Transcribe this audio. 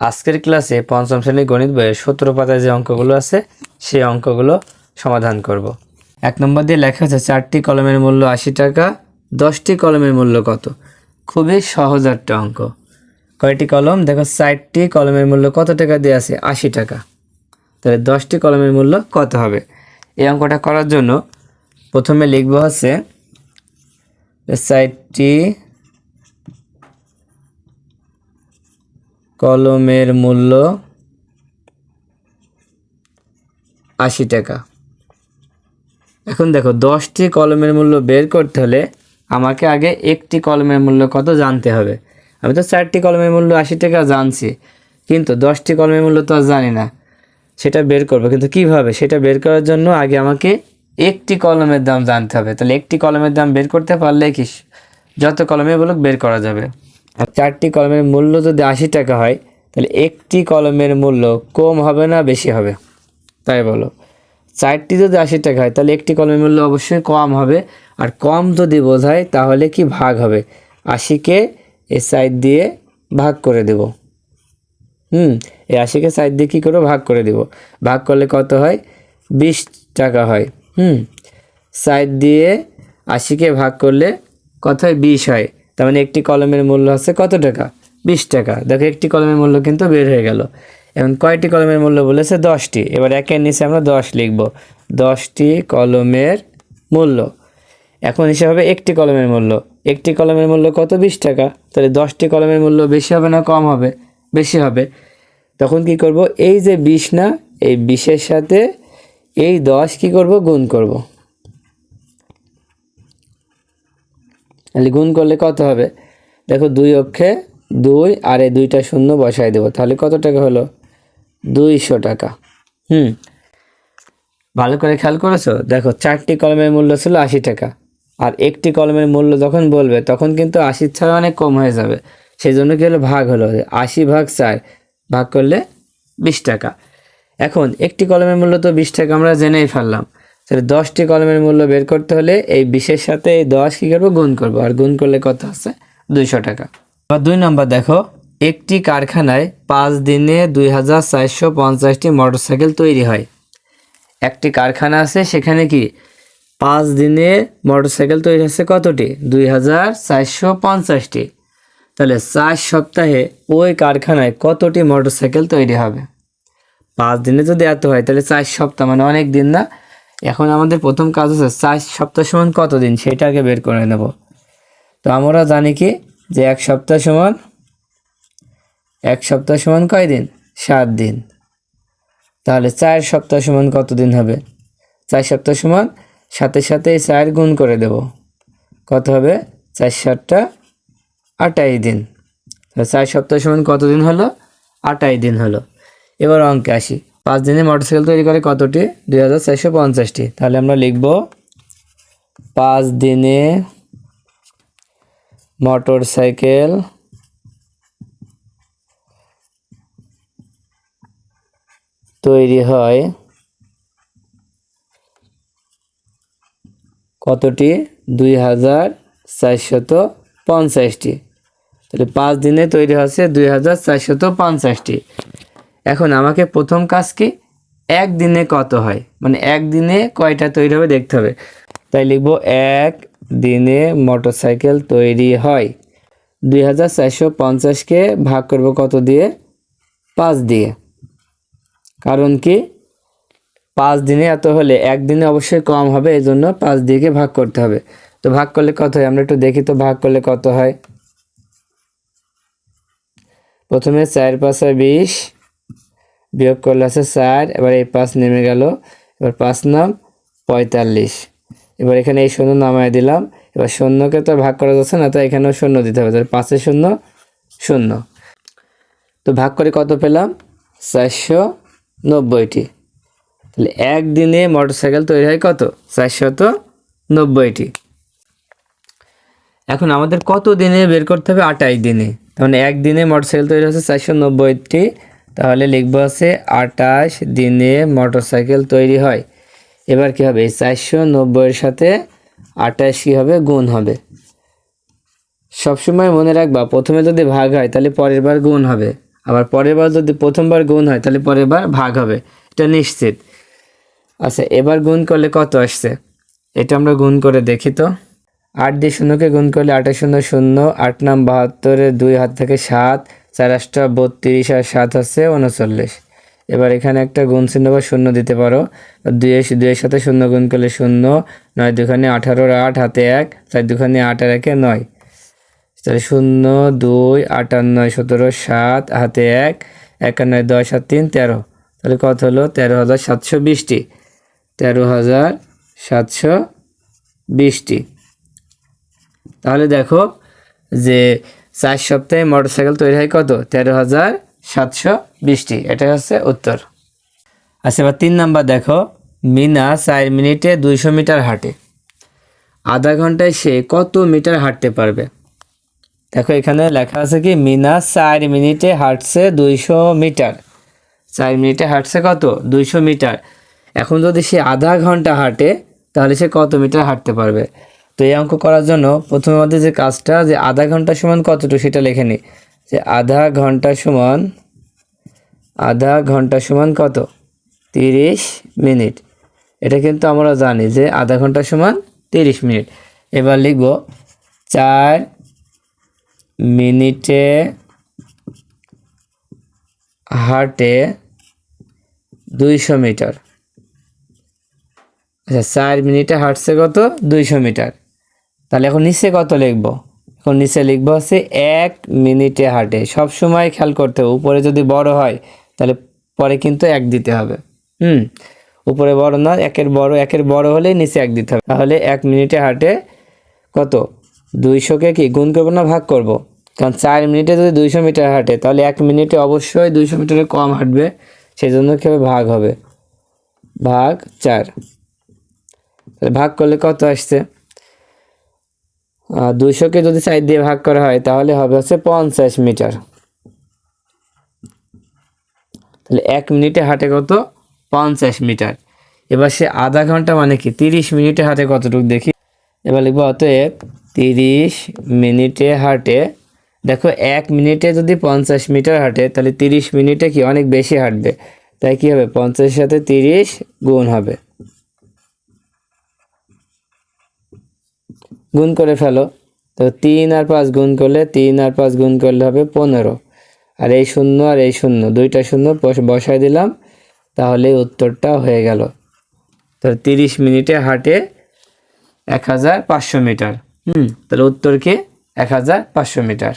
আজকের ক্লাসে পঞ্চম শ্রেণির গণিত বইয়ের সতেরো পাতায় যে অঙ্কগুলো আছে, সেই অঙ্কগুলো সমাধান করব। এক নম্বর দিয়ে লেখা আছে, চারটি কলমের মূল্য আশি টাকা, দশটি কলমের মূল্য কত? খুবই সহজ একটা অঙ্ক। কয়টি কলম? দেখো, চারটি কলমের মূল্য কত টাকা দিয়ে আছে? আশি টাকা। তাহলে দশটি কলমের মূল্য কত হবে? এই অঙ্কটা করার জন্য প্রথমে লিখব হচ্ছে, চারটি কলমের মূল্য আশি টাকা। এখন দেখো, দশটি কলমের মূল্য বের করতে হলে আমাকে আগে একটি কলমের মূল্য কত জানতে হবে। আমি তো চারটি কলমের মূল্য আশি টাকা জানছি, কিন্তু দশটি কলমের মূল্য তো আর জানি না। সেটা বের করব, কিন্তু কীভাবে? সেটা বের করার জন্য আগে আমাকে একটি কলমের দাম জানতে হবে। তাহলে একটি কলমের দাম বের করতে পারলে কি যত কলমে বলুক বের করা যাবে। চারটি কলমের মূল্য যদি আশি টাকা হয়, তাহলে একটি কলমের মূল্য কম হবে না বেশি হবে? তাই বলো। চারটি যদি আশি টাকা হয়, তাহলে একটি কলমের মূল্য অবশ্যই কম হবে। আর কম যদি বোঝায়, তাহলে কি ভাগ হবে? আশিকে এ সাইড দিয়ে ভাগ করে দেব। হুম এই আশিকে সাইড দিয়ে কী করব? ভাগ করে দেব। ভাগ করলে কত হয়? বিশ টাকা হয়। হুম, সাইড দিয়ে আশিকে ভাগ করলে কত হয়? বিশ হয়। তার মানে একটি কলমের মূল্য আছে কত টাকা? বিশ টাকা। দেখো একটি কলমের মূল্য কিন্তু বের হয়ে গেল। এখন কয়টি কলমের মূল্য বলেছে? দশটি। এবার একের নিচে আমরা দশ লিখব। দশটি কলমের মূল্য। এখন হিসেবে হবে একটি কলমের মূল্য। একটি কলমের মূল্য কত? বিশ টাকা। তাহলে দশটি কলমের মূল্য বেশি হবে না কম হবে? বেশি হবে। তখন কি করব? এই যে বিশ না, এই বিশের সাথে এই দশ কি করব? গুণ করব। তাহলে গুণ করলে কত হবে? দেখো দুই অক্ষে দুই আর এই দুইটা শূন্য বসাই দেবো। তাহলে কত টাকা হলো? দুইশো টাকা। হুম। ভালো করে খেয়াল করেছ? দেখো চারটি কলমের মূল্য ছিল আশি টাকা। আর একটি কলমের মূল্য যখন বলবে, তখন কিন্তু আশির ছাড়া অনেক কম হয়ে যাবে। সেই জন্য কি হলো? ভাগ হলো। আশি ভাগ চার ভাগ করলে বিশ টাকা। এখন একটি কলমের মূল্য তো বিশ টাকা আমরা জেনেই ফেললাম। তাহলে দশটি কলমের মূল্য বের করতে হলে এই বিশের সাথে এই দশ কী করব? গুণ করব। আর গুণ করলে কত আছে? দুইশো টাকা। এবার দুই নম্বর দেখো, একটি কারখানায় পাঁচ দিনে দুই হাজার চারশো পঞ্চাশটি মোটরসাইকেল তৈরি হয়। একটি কারখানা আছে, সেখানে কি পাঁচ দিনে মোটরসাইকেল তৈরি হচ্ছে কতটি? দুই হাজার চারশো পঞ্চাশটি। তাহলে চার সপ্তাহে ওই কারখানায় কতটি মোটরসাইকেল তৈরি হবে? পাঁচ দিনে যদি এত হয়, তাহলে চার সপ্তাহ মানে অনেক দিন না? এখন আমাদের প্রথম কাজ হচ্ছে চার সপ্তাহ সমান কত দিন সেটা আগে বের করে নেব। তো আমরা জানি কি? যে এক সপ্তাহ সমান, এক সপ্তাহ সমান কয় দিন সাত দিন। তাহলে চার সপ্তাহ সমান কত দিন হবে? চার সপ্তাহ সমান সাথে সাথে চার গুণ করে দেব। কত হবে? চার সাতটা আটাই দিন। চার সপ্তাহ সমান কত দিন হলো? আটাই দিন হলো। এবার অঙ্কে আসি। পাঁচ দিনে মোটরসাইকেল তৈরি করে কতটি? দুই হাজার চারশো পঞ্চাশটি। তাহলে আমরা লিখব পাঁচ দিনে মোটর সাইকেল তৈরি হয় কতটি? দুই হাজার চারশত পঞ্চাশটি। তাহলে পাঁচ দিনে তৈরি হচ্ছে দুই হাজার চারশত পঞ্চাশটি। এখন আমাকে প্রথম কাজ কি? একদিনে কত হয়? মানে একদিনে কয়টা তৈরি হবে দেখতে হবে। তাই লিখব এক দিনে মোটরসাইকেল তৈরি হয়। দুই হাজার চারশো পঞ্চাশকে ভাগ করব কত দিয়ে? পাঁচ দিয়ে। কারণ কি? পাঁচ দিনে এত হলে একদিনে অবশ্যই কম হবে এই জন্য পাঁচ দিকে ভাগ করতে হবে। তো ভাগ করলে কত হয়? আমরা একটু দেখি তো ভাগ করলে কত হয়? প্রথমে চার পাঁচা বিশ বিয়োগ করলে আছে চার এবার এই পাঁচ নেমে গেল, এবার পাঁচ নাম পঁয়তাল্লিশ। এবার এখানে এই শূন্য নামায় দিলাম, এবার শূন্যকে তো ভাগ করা যাচ্ছে না তো এখানেও শূন্য দিতে হবে, তাহলে পাঁচে শূন্য শূন্য। তো ভাগ করে কত পেলাম? চারশো নব্বইটি। তাহলে একদিনে মোটরসাইকেল তৈরি হয় কত? চারশত নব্বইটি। এখন আমাদের কত দিনে বের করতে হবে? আটাইশ দিনে। তার মানে একদিনে মোটরসাইকেল তৈরি হচ্ছে চারশো নব্বইটি। তাহলে লিখব আছে আটাশ দিনে মোটরসাইকেল তৈরি হয়। এবার কি হবে? চারশো নব্বইয়ের সাথে আটাশ কী হবে? গুণ হবে। সবসময় মনে রাখবা, প্রথমে যদি ভাগ হয়, তাহলে পরের বার গুণ হবে। আবার পরের বার যদি প্রথমবার গুণ হয়, তাহলে পরের বার ভাগ হবে। এটা নিশ্চিত। আচ্ছা এবার গুণ করলে কত আসছে? এটা আমরা গুণ করে দেখি তো। আট দিয়ে শূন্যকে গুণ করলে আটে শূন্য শূন্য, আট নাম বাহাত্তরে দুই হাত থেকে সাত চার আটটা বত্রিশ আর সাত হচ্ছে উনচল্লিশ। এবার এখানে একটা গুণ চিহ্ন বা শূন্য দিতে পারো। দুইয়ের দুইয়ের সাথে শূন্য গুণ করলে শূন্য, নয় দুখানে আঠারোর আট, হাতে এক, চার দুখানে আট আর একে নয়। তাহলে শূন্য, দুই আট আর নয় সতেরো, সাত, হাতে এক এক আর নয় দশ আর তিন, তেরো। তাহলে কত হলো? তেরো হাজার সাতশো বিশটি। তেরো হাজার সাতশো বিশটি। তাহলে দেখো যে চার সপ্তাহে মোটরসাইকেল তৈরি হয় কত? তেরো হাজার সাতশো বিশটি। এটাই হচ্ছে উত্তর। আচ্ছা এবার তিন নাম্বার দেখো। মিনা চার মিনিটে দুইশো মিটার হাঁটে। আধা ঘন্টায় সে কত মিটার হাঁটতে পারবে? দেখো, এখানে লেখা আছে কি, মিনা চার মিনিটে হাঁটছে দুইশো মিটার। চার মিনিটে হাঁটছে কত? দুইশো মিটার। এখন যদি সে আধা ঘণ্টা হাঁটে, তাহলে সে কত মিটার হাঁটতে পারবে? তো এই অঙ্ক করার জন্য প্রথমে আমাদের যে কাজটা, যে আধা ঘণ্টা সমান কতটুকু সেটা লিখে নিই। যে আধা ঘণ্টা সমান, আধা ঘণ্টা সমান কত? তিরিশ মিনিট। এটা কিন্তু আমরা জানি যে আধা ঘণ্টা সমান তিরিশ মিনিট। এবার লিখব, চার মিনিটে হাঁটে দুইশো মিটার। আচ্ছা চার মিনিটে হাঁটছে কত? দুইশো মিটার। তাহলে এখন নিচে কত লিখব? এখন নিচে লিখব হচ্ছে এক মিনিটে হাঁটে। সব সময় খেয়াল করতে হবে, উপরে যদি বড় হয়, তাহলে পরে কিন্তু এক দিতে হবে। হুম? উপরে বড় না, একের বড় একের বড় হলে নিচে এক দিতে হবে। তাহলে এক মিনিটে হাঁটে কত? দুইশোকে কি গুণ করব না ভাগ করব। কারণ চার মিনিটে যদি দুইশো মিটার হাঁটে, তাহলে এক মিনিটে অবশ্যই দুইশো মিটারে কম হাঁটবে সেই জন্য কী হবে ভাগ হবে? ভাগ চার। তাহলে ভাগ করলে কত আসছে? দুইশোকে যদি চার দিয়ে ভাগ করা হয়, তাহলে হবে হচ্ছে পঞ্চাশ মিটার। তাহলে এক মিনিটে হাঁটে কত? পঞ্চাশ মিটার। এবার সে আধা ঘণ্টা মানে কি? তিরিশ মিনিটে হাঁটে কতটুকু দেখি? এবার লিখব, অতএব তিরিশ মিনিটে হাঁটে, দেখো এক মিনিটে যদি পঞ্চাশ মিটার হাঁটে, তাহলে তিরিশ মিনিটে কি? অনেক বেশি হাঁটবে। তাই কি হবে? পঞ্চাশের সাথে তিরিশ গুণ হবে। গুণ করে ফেলো। তো তিন আর পাঁচ গুণ করলে তিন আর পাঁচ গুণ করলে হবে পনেরো। আর এই শূন্য আর এই শূন্য, দুইটা শূন্য বস- বসায় দিলাম, তাহলে উত্তরটা হয়ে গেল। তো তিরিশ মিনিটে হাঁটে এক হাজার পাঁচশো মিটার। হুম, তাহলে উত্তর কি? এক হাজার পাঁচশো মিটার।